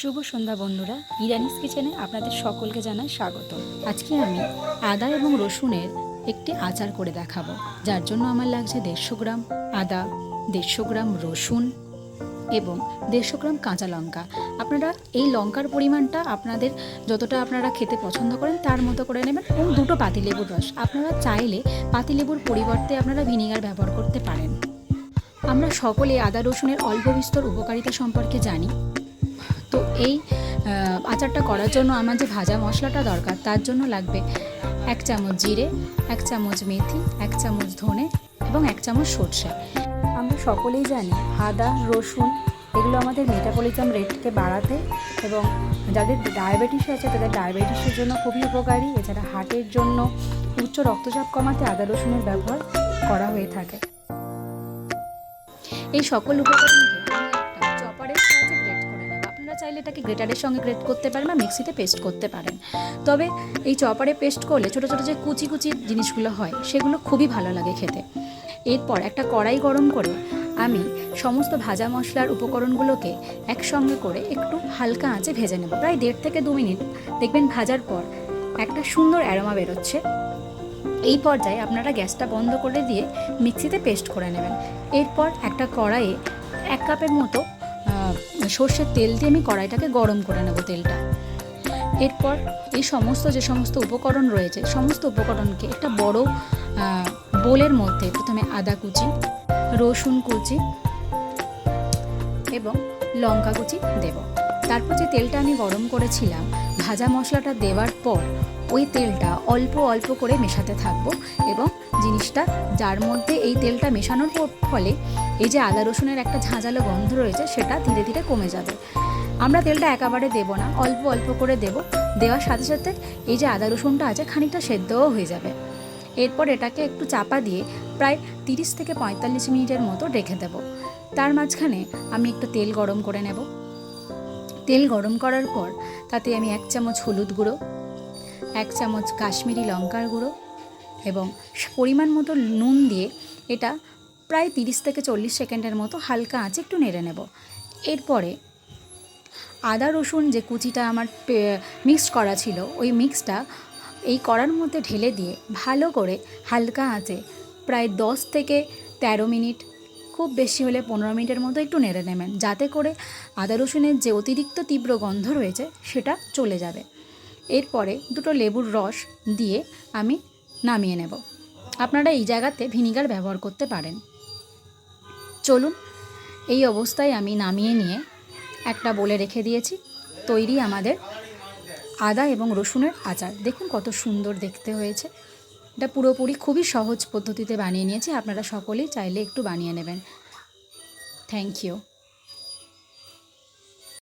শুভ সন্ধ্যা বন্ধুরা, ইরানিস কিচেনে আপনাদের সকলকে জানাই স্বাগত। আজকে আমি আদা এবং রসুনের একটি আচার করে দেখাবো, যার জন্য আমার লাগছে দেড়শো গ্রাম আদা, দেড়শো গ্রাম রসুন এবং দেড়শো গ্রাম কাঁচা লঙ্কা। আপনারা এই লঙ্কার পরিমাণটা আপনাদের যতটা আপনারা খেতে পছন্দ করেন তার মতো করে নেবেন এবং দুটো পাতিলেবুর রস। আপনারা চাইলে পাতিলেবুর পরিবর্তে আপনারা ভিনিগার ব্যবহার করতে পারেন। আমরা সকলে আদা, রসুনের অল্প বিস্তর উপকারিতা সম্পর্কে জানি। এই আচারটা করার জন্য আমার যে ভাজা মশলাটা দরকার, তার জন্য লাগবে এক চামচ জিরে, এক চামচ মেথি, এক চামচ ধনে এবং এক চামচ সর্ষে। আমরা সকলেই জানি আদা, রসুন এগুলো আমাদের মেটাবলিজম রেটকে বাড়াতে এবং যাদের ডায়াবেটিস আছে, তাদের ডায়াবেটিসের জন্য খুবই উপকারী। এছাড়া হার্টের জন্য উচ্চ রক্তচাপ কমাতে আদা, রসুনের ব্যবহার করা হয়ে থাকে। এই সকল উপকরণকে চাইলে এটাকে গ্রেটারের সঙ্গে গ্রেট করতে পারেন বা মিক্সিতে পেস্ট করতে পারেন। তবে এই চপারে পেস্ট করলে ছোটো ছোটো যে কুচি কুচি জিনিসগুলো হয়, সেগুলো খুবই ভালো লাগে খেতে। এরপর একটা কড়াই গরম করে আমি সমস্ত ভাজা মশলার উপকরণগুলোকে একসঙ্গে করে একটু হালকা আঁচে ভেজে নেব। প্রায় দেড় থেকে দু মিনিট। দেখবেন ভাজার পর একটা সুন্দর অ্যারোমা বেরোচ্ছে। এই পর্যায়ে আপনারা গ্যাসটা বন্ধ করে দিয়ে মিক্সিতে পেস্ট করে নেবেন। এরপর একটা কড়াইয়ে এক কাপের মতো সর্ষের তেল দিয়ে আমি কড়াইটাকে গরম করে নেব তেলটা। এরপর এই সমস্ত যে সমস্ত উপকরণ রয়েছে, সমস্ত উপকরণকে একটা বড় বোলের মধ্যে প্রথমে আদা কুচি, রসুন কুচি এবং লঙ্কা কুচি দেব। তারপর যে তেলটা আমি গরম করেছিলাম ভাজা মশলাটা দেওয়ার পর ওই তেলটা অল্প অল্প করে মেশাতে থাকব এবং জিনিসটা যার মধ্যে এই তেলটা মেশানোর ফলে এই যে আদা রসুনের একটা ঝাঁঝালো গন্ধ রয়েছে সেটা ধীরে ধীরে কমে যাবে। আমরা তেলটা একেবারে দেবো না, অল্প অল্প করে দেব। দেওয়ার সাথে সাথে এই যে আদা রসুনটা আছে খানিকটা সেদ্ধও হয়ে যাবে। এরপর এটাকে একটু চাপা দিয়ে প্রায় তিরিশ থেকে পঁয়তাল্লিশ মিনিটের মতো রেখে দেব। তার মাঝখানে আমি একটু তেল গরম করে নেব। তেল গরম করার পর তাতে আমি এক চামচ হলুদ গুঁড়ো, এক চামচ কাশ্মীরি লঙ্কার গুঁড়ো এবং পরিমাণ মতো নুন দিয়ে এটা প্রায় তিরিশ থেকে চল্লিশ সেকেন্ডের মতো হালকা আঁচে একটু নেড়ে নেব। এরপরে আদা, রসুন যে কুচিটা আমার মিক্সড করা ছিল, ওই মিক্সটা এই কড়ার মধ্যে ঢেলে দিয়ে ভালো করে হালকা আঁচে প্রায় দশ থেকে তেরো মিনিট খুব বেশি হলে পনেরো মিনিটের মতো একটু নেড়ে নেবেন। যাতে করে আদা রসুনের যে অতিরিক্ত তীব্র গন্ধ রয়েছে, সেটা চলে যাবে। এরপরে দুটো লেবুর রস দিয়ে আমি নামিয়ে নেব। আপনারা এই জায়গাতে ভিনিগার ব্যবহার করতে পারেন। চলুন, এই অবস্থায় আমি নামিয়ে নিয়ে একটা বলে রেখে দিয়েছি। তৈরি আমাদের আদা এবং রসুনের আচার। দেখুন কত সুন্দর দেখতে হয়েছে। এটা পুরোপুরি খুবই সহজ পদ্ধতিতে বানিয়ে নিয়েছি। আপনারা সকলেই চাইলে একটু বানিয়ে নেবেন। Thank you